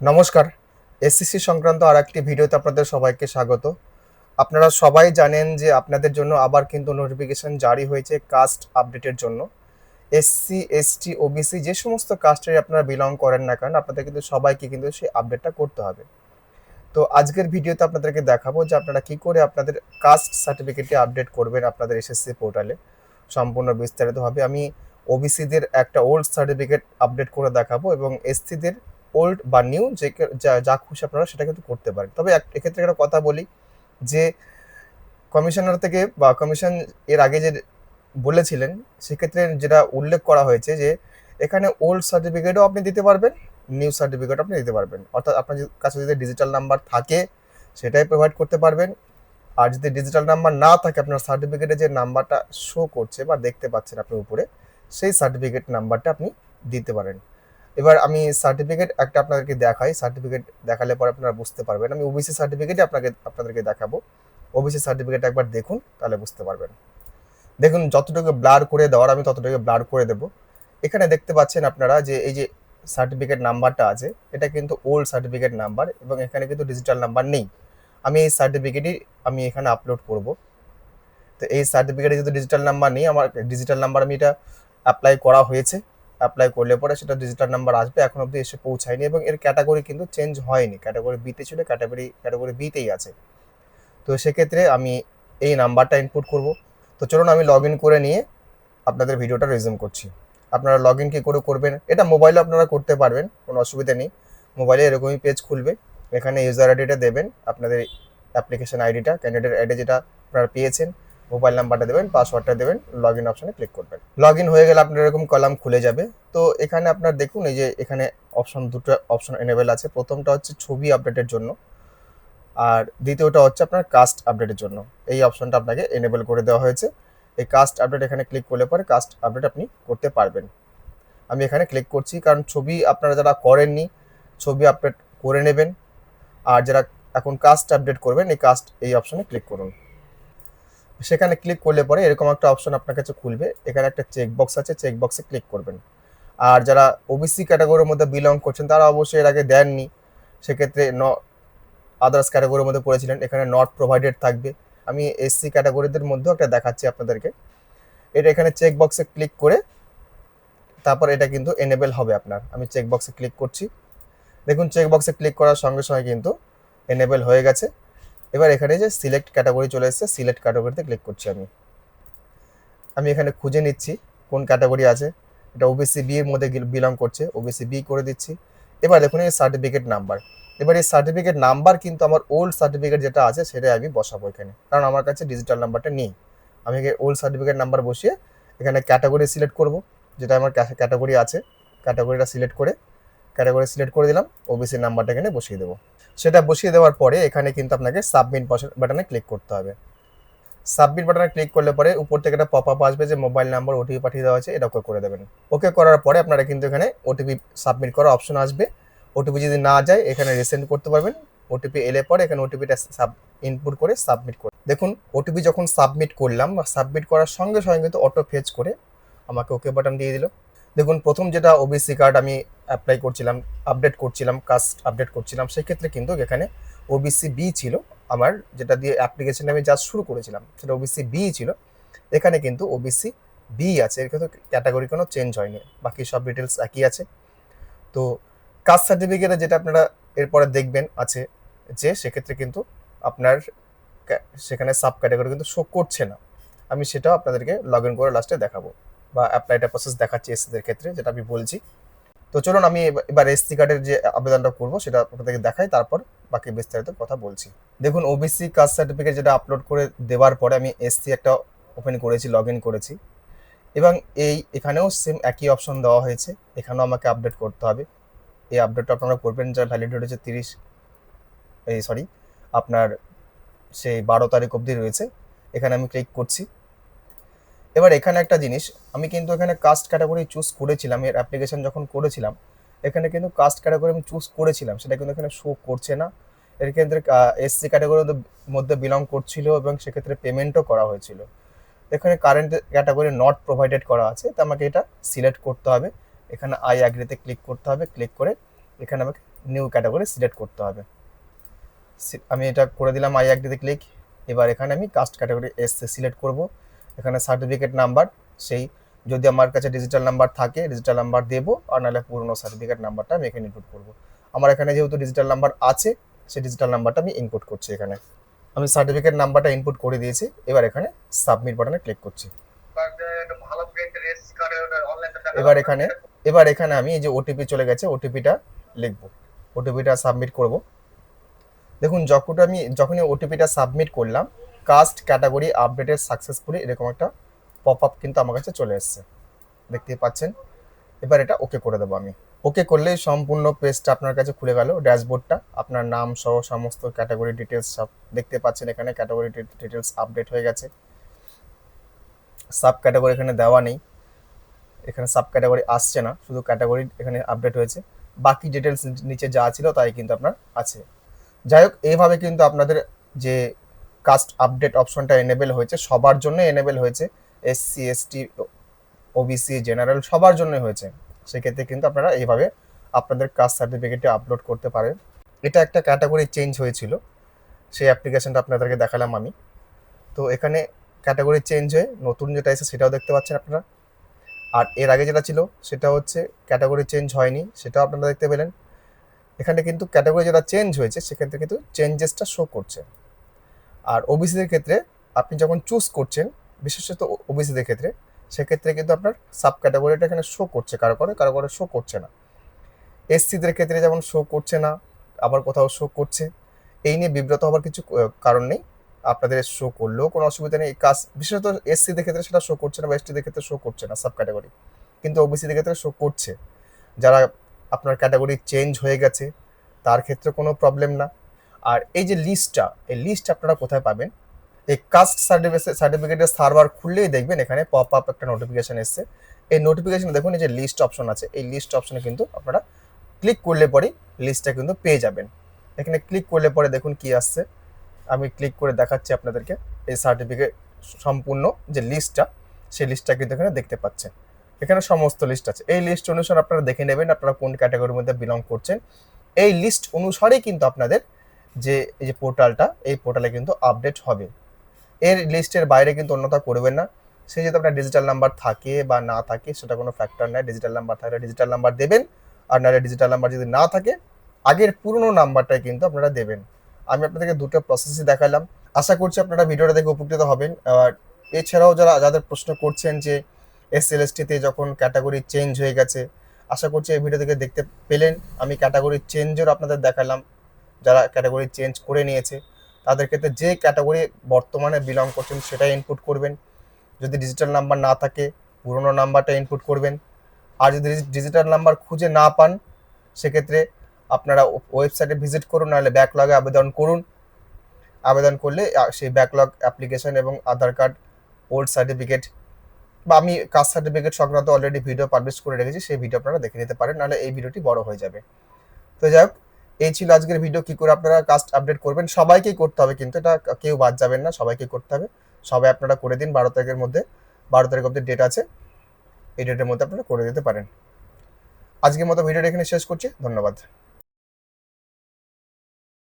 নমস্কার। এসসিসি সংক্রান্ত আর একটি ভিডিওতে আপনাদের সবাইকে স্বাগত। আপনারা সবাই জানেন যে আপনাদের জন্য আবার কিন্তু নোটিফিকেশন জারি হয়েছে কাস্ট আপডেটের জন্য। এসসি, এসটি, ওবিসি যে সমস্ত কাস্টে আপনারা বিলং করেন না কেন, আপনাদের কিন্তু সবাইকে কিন্তু সেই আপডেটটা করতে হবে। তো আজকের ভিডিওতে আপনাদেরকে দেখাবো যে আপনারা কি করে আপনাদের কাস্ট সার্টিফিকেটটি আপডেট করবেন আপনাদের এসএসসি পোর্টালে সম্পূর্ণ বিস্তারিতভাবে আমি ওবিসিদের একটা ওল্ড সার্টিফিকেট আপডেট করে দেখাবো এবং এসসিদের ওল্ড বা নিউ যে যা খুশি আপনারা সেটা কিন্তু করতে পারেন। তবে এক- এক্ষেত্রে একটা কথা বলি যে কমিশনার থেকে বা কমিশন এর আগে যে বলেছিলেন, সেক্ষেত্রে যেটা উল্লেখ করা হয়েছে যে, এখানে ওল্ড সার্টিফিকেটও আপনি দিতে পারবেন নিউ সার্টিফিকেট আপনি দিতে পারবেন। অর্থাৎ আপনার কাছে যদি ডিজিটাল নাম্বার থাকে, সেটাই প্রোভাইড করতে পারবেন। আর যদি ডিজিটাল নাম্বার না থাকে, আপনার সার্টিফিকেটে যে নাম্বারটা শো করছে বা দেখতে পাচ্ছেন আপনি উপরে, সেই সার্টিফিকেট নাম্বারটা আপনি দিতে পারেন। এবার আমি সার্টিফিকেট একটা আপনাদেরকে দেখাই। সার্টিফিকেট দেখালে পরে আপনারা বুঝতে পারবেন। আমি ওবিসি সার্টিফিকেটই আপনাকে, আপনাদেরকে দেখাবো। ওবিসি সার্টিফিকেট একবার দেখুন, তাহলে বুঝতে পারবেন। দেখুন, যতটুকু ব্লার করে দেওয়ার, আমি ততটুকু ব্লার করে দেবো। এখানে দেখতে পাচ্ছেন আপনারা যে, এই যে সার্টিফিকেট নাম্বারটা আছে, এটা কিন্তু ওল্ড সার্টিফিকেট নাম্বার এবং এখানে কিন্তু ডিজিটাল নাম্বার নেই। আমি এই সার্টিফিকেটই আমি এখানে আপলোড করব। তো এই সার্টিফিকেটে যেহেতু ডিজিটাল নাম্বার নেই, আমার ডিজিটাল নাম্বার আমি এটা অ্যাপ্লাই করা হয়েছে। অ্যাপ্লাই করলে পরে সেটা ডিজিটাল নাম্বার আসবে, এখন অবধি এসে পৌঁছায়নি এবং এর ক্যাটাগরি কিন্তু চেঞ্জ হয়নি। ক্যাটাগরি বিতে ছিল ক্যাটাগরি ক্যাটাগরি বিতেই আছে। তো সেক্ষেত্রে আমি এই নাম্বারটা ইনপুট করব। তো চলুন আমি লগ ইন করে নিয়ে আপনাদের ভিডিওটা রেজিউম করছি। আপনারা লগ ইন কী করে করবেন? এটা মোবাইলে আপনারা করতে পারবেন, কোনো অসুবিধা নেই। মোবাইলে এরকমই পেজ খুলবে, এখানে ইউজার আইডিটা দেবেন, আপনাদের অ্যাপ্লিকেশন আইডিটা ক্যান্ডিডেট আইডি যেটা আপনারা পেয়েছেন। মোবাইল নাম্বারটা দেবেন, পাসওয়ার্ডটা দেবেন লগ ইন অপশনে ক্লিক করবেন। লগ ইন হয়ে গেলে আপনার এরকম কলাম খুলে যাবে। তো এখানে আপনার দেখুন, এই যে এখানে অপশন দুটো অপশন এনেবেল আছে। প্রথমটা হচ্ছে ছবি আপডেটের জন্য, আর দ্বিতীয়টা হচ্ছে আপনার কাস্ট আপডেটের জন্য। এই অপশনটা আপনাকে এনেবেল করে দেওয়া হয়েছে। এই কাস্ট আপডেট এখানে ক্লিক করলে পরে কাস্ট আপডেট আপনি করতে পারবেন। আমি এখানে ক্লিক করছি, কারণ ছবি আপনারা যারা করেননি, ছবি আপডেট করে নেবেন। আর যারা এখন কাস্ট আপডেট করবেন, এই কাস্ট এই অপশনে ক্লিক করুন। সেখানে ক্লিক করলে পরে এরকম একটা অপশন আপনার কাছে খুলবে। এখানে একটা চেক বক্স আছে চেক বক্সে ক্লিক করবেন। আর যারা ওবিসি ক্যাটাগরির মধ্যে বিলং করছেন, তারা অবশ্যই এর আগে দেননি। সেক্ষেত্রে ন আদার্স ক্যাটাগরির মধ্যে পড়েছিলেন, এখানে নট প্রোভাইডেড থাকবে। আমি এসসি ক্যাটাগরিদের মধ্যেও একটা দেখাচ্ছি আপনাদেরকে। এটা এখানে চেক বক্সে ক্লিক করে তারপর এটা কিন্তু এনেবেল হবে আপনার। আমি চেক বক্সে ক্লিক করছি। দেখুন চেক বক্সে ক্লিক করার সঙ্গে সঙ্গে কিন্তু এনেবেল হয়ে গেছে। এবার এখানে যে সিলেক্ট ক্যাটাগরি চলে এসেছে সিলেক্ট ক্যাটাগরিতে ক্লিক করছি আমি। আমি এখানে খুঁজে নিচ্ছি কোন ক্যাটাগরি আছে। এটা ওবিসি বি এর মধ্যে বিলং করছে ওবিসি বি করে দিচ্ছি। এবার দেখুন এই সার্টিফিকেট নাম্বার এবার এই সার্টিফিকেট নাম্বার কিন্তু আমার ওল্ড সার্টিফিকেট যেটা আছে, সেটাই আমি বসাবো এখানে। কারণ আমার কাছে ডিজিটাল নাম্বারটা নেই। আমি ওল্ড সার্টিফিকেট নাম্বার বসিয়ে এখানে ক্যাটাগরি সিলেক্ট করব, যেটা আমার ক্যাটাগরি আছে। ক্যাটাগরিটা সিলেক্ট করে ক্যাটাগরি সিলেক্ট করে দিলাম ওবিসি নাম্বারটা এখানে বসিয়ে দেবো। সেটা বসিয়ে দেওয়ার পরে এখানে কিন্তু আপনাকে সাবমিট বাটনে ক্লিক করতে হবে। সাবমিট বাটনে ক্লিক করলে পরে উপর থেকে একটা পপ আপ আসবে যে মোবাইল নাম্বার ওটিপি পাঠিয়ে দেওয়া হয়েছে, এটা ওকে করে দেবেন। ওকে করার পরে আপনারা কিন্তু এখানে ওটিপি সাবমিট করার অপশন আসবে। ওটিপি যদি না যায়, এখানে রিসেন্ড করতে পারবেন। ওটিপি এলে পরে এখানে ওটিপিটা সাব ইনপুট করে সাবমিট করে দেখুন ওটিপি যখন সাবমিট করলাম বা সাবমিট করার সঙ্গে সঙ্গে কিন্তু অটো ফেচ করে আমাকে ওকে বাটন দিয়ে দিল। দেখুন, প্রথম যেটা ওবিসি কার্ড আমি অ্যাপ্লাই করছিলাম আপডেট করছিলাম কাস্ট আপডেট করছিলাম, সেক্ষেত্রে কিন্তু এখানে ওবিসি বি ছিল আমার, যেটা দিয়ে অ্যাপ্লিকেশন আমি যা শুরু করেছিলাম। সেটা ওবিসি বি ছিল। এখানে কিন্তু ওবিসি বি আছে, এর কিন্তু ক্যাটাগরি কোনো চেঞ্জ হয়নি, বাকি সব ডিটেলস একই আছে। তো কাস্ট সার্টিফিকেটে যেটা আপনারা এরপরে দেখবেন আছে, যে সেক্ষেত্রে কিন্তু আপনার সেখানে সাব ক্যাটাগরি কিন্তু শো করছে না। আমি সেটাও আপনাদেরকে লগ ইন করে লাস্টে দেখাবো, বা অ্যাপ্লাইটা প্রসেস দেখাচ্ছি এসসিদের ক্ষেত্রে, যেটা আমি বলছি। তো চলুন আমি এবার- এসসি কার্ডের যে আবেদনটা করব সেটা আপনাদেরকে দেখাই, তারপর বাকি বিস্তারিত কথা বলছি। দেখুন ওবিসি কাস্ট সার্টিফিকেট যেটা আপলোড করে দেওয়ার পরে আমি এসসি একটা ওপেন করেছি লগ ইন করেছি। এবং এই, এখানেও সেম একই অপশন দেওয়া হয়েছে, এখানেও আমাকে আপডেট করতে হবে। এই আপডেটটা আপনারা করবেন, যার ভ্যালিডিটি হচ্ছে তিরিশ, এই সরি আপনার সেই বারো তারিখ অবধি রয়েছে। এখানে আমি ক্লিক করছি। এবার এখানে একটা জিনিস, আমি কিন্তু এখানে কাস্ট ক্যাটাগরি চুজ করেছিলাম, এর অ্যাপ্লিকেশন যখন করেছিলাম, এখানে কিন্তু কাস্ট ক্যাটাগরি আমি চুজ করেছিলাম, সেটা কিন্তু এখানে শো করছে না। এর ক্ষেত্রে এসসি ক্যাটাগরির মধ্যে বিলং করছিল এবং সেক্ষেত্রে পেমেন্টও করা হয়েছিল। এখানে কারেন্ট ক্যাটাগরি নট প্রোভাইডেড করা আছে, তো আমাকে এটা সিলেক্ট করতে হবে। এখানে আই অ্যাগ্রিতে ক্লিক করতে হবে ক্লিক করে এখানে আমাকে নিউ ক্যাটাগরি সিলেক্ট করতে হবে। আমি এটা করে দিলাম আই একটিতে ক্লিক এবার এখানে আমি কাস্ট ক্যাটাগরি এস সিলেক্ট করব। এখানে সার্টিফিকেট নাম্বার সেই যদি আমার কাছে ডিজিটাল নাম্বার থাকে ডিজিটাল নাম্বার দেবো আর নাহলে পুরনো সার্টিফিকেট নাম্বারটা আমি এখানে ইনপুট করব। আমার এখানে যেহেতু ডিজিটাল নাম্বার আছে সেই ডিজিটাল নাম্বারটা আমি ইনপুট করছি এখানে। আমি সার্টিফিকেট নাম্বারটা ইনপুট করে দিয়েছি এবার এখানে সাবমিট বাটনে ক্লিক করছি। এবার এখানে এবার এখানে আমি এই যে ওটিপি চলে গেছে ওটিপিটা লিখব। ওটিপিটা সাবমিট করব। দেখুন যখন আমি যখনই ওটিপিটা সাবমিট করলাম কাস্ট ক্যাটাগরি আপডেটেড সাকসেসফুলি এরকম একটা পপ আপ কিন্তু আমার কাছে চলে এসেছে। দেখতেই পাচ্ছেন। এবার এটা ওকে করে দেবো আমি। ওকে করলেই সম্পূর্ণ পেজটা আপনার কাছে খুলে গেল ড্যাশবোর্ডটা আপনার নাম সহ সমস্ত ক্যাটাগরি ডিটেলস সব দেখতে পাচ্ছেন এখানে ক্যাটাগরি ডিটেলস আপডেট হয়ে গেছে। সাব ক্যাটাগরি এখানে দেওয়া নেই। এখানে সাব ক্যাটাগরি আসছে না, শুধু ক্যাটাগরি এখানে আপডেট হয়েছে। বাকি ডিটেলস নিচে যা ছিল তাই কিন্তু আপনার আছে। যাই হোক, এইভাবে কিন্তু আপনাদের যে কাস্ট আপডেট অপশনটা এনেবেল হয়েছে, সবার জন্য এনেবেল হয়েছে এসসি এসটি ওবিসি জেনারেল সবার জন্য হয়েছে। সেক্ষেত্রে কিন্তু আপনারা এইভাবে আপনাদের কাস্ট সার্টিফিকেটটি আপলোড করতে পারেন। এটা একটা ক্যাটাগরি চেঞ্জ হয়েছিল, সেই অ্যাপ্লিকেশনটা আপনাদেরকে দেখালাম আমি। তো এখানে ক্যাটাগরি চেঞ্জ হয়ে নতুন যেটা এসে সেটাও দেখতে পাচ্ছেন আপনারা। আর এর আগে যেটা ছিল সেটা হচ্ছে ক্যাটাগরি চেঞ্জ হয়নি, সেটাও আপনারা দেখতে পেলেন। এখানে কিন্তু ক্যাটাগরি যেটা চেঞ্জ হয়েছে, সেক্ষেত্রে কিন্তু চেঞ্জেসটা শো করছে। আর ওবিসিদের ক্ষেত্রে আপনি যখন চুজ করছেন, বিশেষত ওবিসিদের ক্ষেত্রে, সেক্ষেত্রে কিন্তু আপনার সাব ক্যাটাগরিটা এখানে শো করছে কারও করে কারও করে শো করছে না। এসসিদের ক্ষেত্রে যেমন শো করছে না, আবার কোথাও শো করছে, এই নিয়ে বিব্রত হওয়ার কিছু কারণ নেই। আপনাদের শো করলেও কোনো অসুবিধা নেই। কাজ, বিশেষত এসসিদের ক্ষেত্রে সেটা শো করছে না বা এসটিদের ক্ষেত্রে শো করছে না সাব ক্যাটাগরি কিন্তু ওবিসিদের ক্ষেত্রে শো করছে। যারা আপনার ক্যাটাগরি চেঞ্জ হয়ে গেছে, তার ক্ষেত্রে কোনো প্রবলেম না। আর এই যে লিস্টটা এই লিস্ট আপনারা কোথায় পাবেন? এই কাস্ট সার্টিফিকেট সার্টিফিকেটের সার্ভার খুললেই দেখবেন এখানে পপ আপ একটা নোটিফিকেশন এসছে। এই নোটিফিকেশনে দেখুন, এই যে লিস্ট অপশন আছে, এই লিস্ট অপশনে কিন্তু আপনারা ক্লিক করলে পরেই লিস্টটা কিন্তু পেয়ে যাবেন। এখানে ক্লিক করলে পরে দেখুন কি আসছে। আমি ক্লিক করে দেখাচ্ছি আপনাদেরকে এই সার্টিফিকেট সম্পূর্ণ যে লিস্টটা সেই লিস্টটা কিন্তু এখানে দেখতে পাচ্ছেন। এখানে সমস্ত লিস্ট আছে। এই লিস্ট অনুসারে আপনারা দেখে নেবেন আপনারা কোন ক্যাটাগরির মধ্যে বিলং করছেন। এই লিস্ট অনুসারেই কিন্তু আপনাদের যে, এই যে পোর্টালটা, এই পোর্টালে কিন্তু আপডেট হবে। এর লিস্টের বাইরে কিন্তু অন্যথা করবেন না। সে যদি আপনার ডিজিটাল নাম্বার থাকে বা না থাকে, সেটা কোনো ফ্যাক্টর নয়। ডিজিটাল নাম্বার থাকলে ডিজিটাল নাম্বার দেবেন, আর নাহলে ডিজিটাল নাম্বার যদি না থাকে, আগের পুরনো নাম্বারটাই কিন্তু আপনারা দেবেন। আমি আপনাদেরকে দুটো প্রসেসই দেখালাম। আশা করছি আপনারা ভিডিওটা দেখে উপকৃত হবেন। আর এছাড়াও যারা, যাদের প্রশ্ন করছেন যে এস এল এসটিতে যখন ক্যাটাগরি চেঞ্জ হয়ে গেছে, আশা করছি এই ভিডিও থেকে দেখতে পেলেন। আমি ক্যাটাগরি চেঞ্জের আপনাদের দেখালাম। যারা ক্যাটাগরি চেঞ্জ করে নিয়েছে, তাদের ক্ষেত্রে যে ক্যাটাগরি বর্তমানে বিলং করছেন সেটাই ইনপুট করবেন। যদি ডিজিটাল নাম্বার না থাকে, পুরনো নাম্বারটা ইনপুট করবেন। আর যদি ডিজিটাল নাম্বার খুঁজে না পান, সেক্ষেত্রে আপনারা ওয়েবসাইটে ভিজিট করুন, নাহলে ব্যাকলগে আবেদন করুন। আবেদন করলে সেই ব্যাকলগ অ্যাপ্লিকেশন এবং আধার কার্ড ওল্ড সার্টিফিকেট বা আমি কাস্ট সার্টিফিকেট সংক্রান্ত অলরেডি ভিডিও পাবলিশ করে রেখেছি, সেই ভিডিও আপনারা দেখে নিতে পারেন, নাহলে এই ভিডিওটি বড় হয়ে যাবে। তো যাই হোক এই ছিল আজকের ভিডিও কি করে আপনারা কাস্ট আপডেট করবেন? সবাইকেই করতে হবে কিন্তু এটা কেউ বাদ যাবেন না, সবাইকে করতে হবে। সবাই আপনারা করে দিন, বারো তারিখের মধ্যে, বারো তারিখ অব্দি ডেট আছে। এই ডেটের মধ্যে আপনারা করে দিতে পারেন। আজকের মতো ভিডিওটা এখানে শেষ করছি। ধন্যবাদ।